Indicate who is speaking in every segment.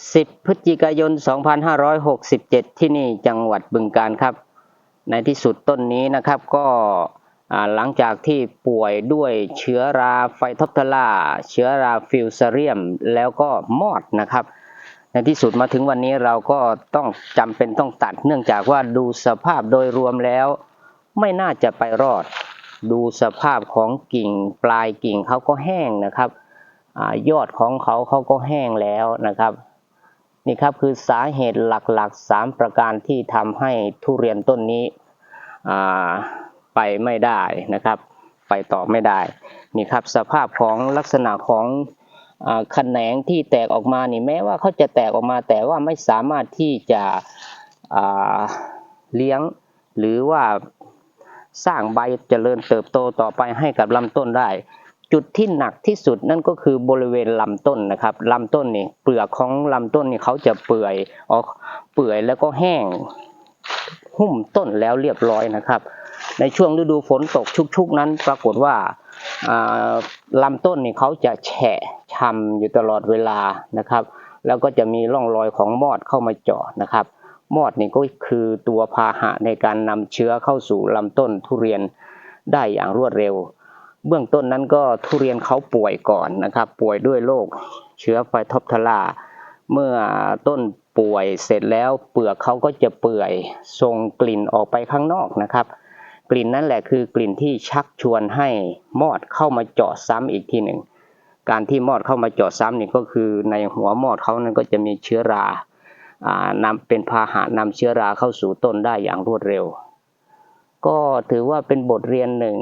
Speaker 1: 10 พฤศจิกายน 2567 ที่นี่จังหวัดบึงการครับ ในที่สุดต้นนี้นะครับก็หลังจากที่ป่วยด้วยเชื้อราไฟท็อปทลาเชื้อราฟิวซเรียม แล้วก็มอดนะครับ ในที่สุดมาถึงวันนี้เราก็ต้องจำเป็นต้องตัด เนื่องจากว่าดูสภาพโดยรวมแล้ว ไม่น่าจะไปรอด ดูสภาพของกิ่งปลายกิ่งเขาก็แห้งนะครับอยอดของเขาเขาก็แห้งแล้วนะครับ นี่ครับคือสาเหตุหลักๆ 3 ประการที่ทำให้ทุเรียนต้นนี้ไปไม่ได้นะครับ ไปต่อไม่ได้นี่ครับสภาพของลักษณะของอาแขนงที่แตกออกมานี่แม้ว่าเขาจะแตกออกมา แต่ว่าไม่สามารถที่จะเลี้ยงหรือว่าสร้างใบเจริญเติบโตต่อไปให้กับลำต้นได้ จุดที่หนักที่สุดนั่นก็คือบริเวณลำต้นนะครับลำต้นนี่เปลือกของลำต้นนี่เขาจะเปื่อยออกเปื่อยแล้วก็แห้งหุ้มต้นแล้วเรียบร้อยนะครับ ในช่วงฤดูฝนตกชุกๆนั้นปรากฏว่าอ่าลำต้นนี่เขาจะแฉะช้ำอยู่ตลอดเวลานะครับ แล้วก็จะมีร่องรอยของมอดเข้ามาเจาะนะครับ มอดนี่ก็คือตัวพาหะในการนำเชื้อเข้าสู่ลำต้นทุเรียนได้อย่างรวดเร็ว เบื้องต้นนั้นก็ทุเรียนเขาป่วยก่อนนะครับ ป่วยด้วยโรคเชื้อไฟทอปทลาเมื่อต้นป่วยเสร็จแล้วเปลือกเขาก็จะเปื่อยส่งกลิ่นออกไปข้างนอกนะครับ กลิ่นนั่นแหละคือกลิ่นที่ชักชวนให้มอดเข้ามาเจาะซ้ำอีกทีหนึ่งการที่มอดเข้ามาเจาะซ้ำนี่ก็คือในหัวมอดเขานั้นก็จะมีเชื้อราอ่านำเป็นพาหะนำเชื้อราเข้าสู่ต้นได้อย่างรวดเร็ว ก็ถือว่าเป็นบทเรียนหนึ่ง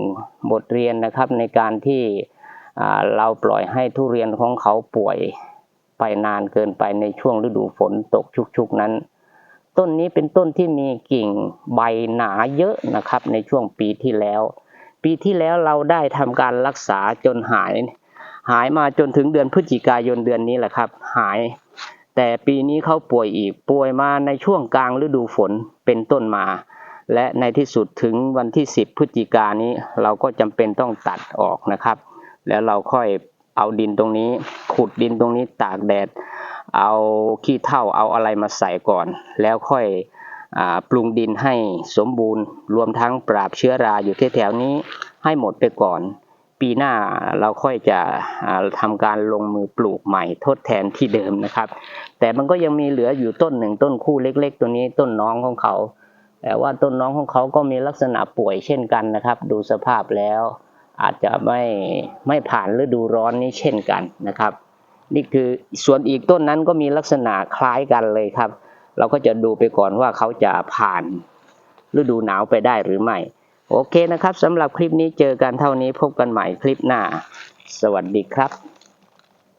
Speaker 1: บทเรียนนะครับในการที่เราปล่อยให้ทุเรียนของเขาป่วยไปนานเกินไปในช่วงฤดูฝนตกชุกๆนั้น ต้นนี้เป็นต้นที่มีกิ่งใบหนาเยอะนะครับในช่วงปีที่แล้ว ปีที่แล้วเราได้ทำการรักษาจนหาย หายมาจนถึงเดือนพฤศจิกายนเดือนนี้แหละครับ หาย แต่ปีนี้เขาป่วยอีกป่วยมาในช่วงกลางฤดูฝนเป็นต้นมา และในที่สุดถึงวันที่ 10 พฤศจิกานี้เราก็จำเป็นต้องตัดออกนะครับ แล้วเราค่อยเอาดินตรงนี้ ขุดดินตรงนี้ตากแดด เอาขี้เถ้าเอาอะไรมาใส่ก่อน แล้วค่อยอปรุงดินให้สมบูรณ์ รวมทั้งปราบเชื้อราอยู่ที่แถวนี้ให้หมดไปก่อน ปีหน้าเราค่อยจะอ่าทำการลงมือปลูกใหม่ทดแทนที่เดิมนะครับ แต่มันก็ยังมีเหลืออยู่ต้นหนึ่งต้นคู่เล็ก ๆ ตัวนี้ต้นน้องของเขา แต่ว่าต้นน้องของเขาก็มีลักษณะป่วยเช่นกันนะครับ ดูสภาพแล้วอาจจะไม่ไม่ผ่านฤดูร้อนนี้เช่นกันนะครับ นี่คือส่วนอีกต้นนั้นก็มีลักษณะคล้ายกันเลยครับ เราก็จะดูไปก่อนว่าเขาจะผ่านฤดูหนาวไปได้หรือไม่ โอเคนะครับสำหรับคลิปนี้เจอกันเท่านี้พบกันใหม่คลิปหน้า สวัสดีครับ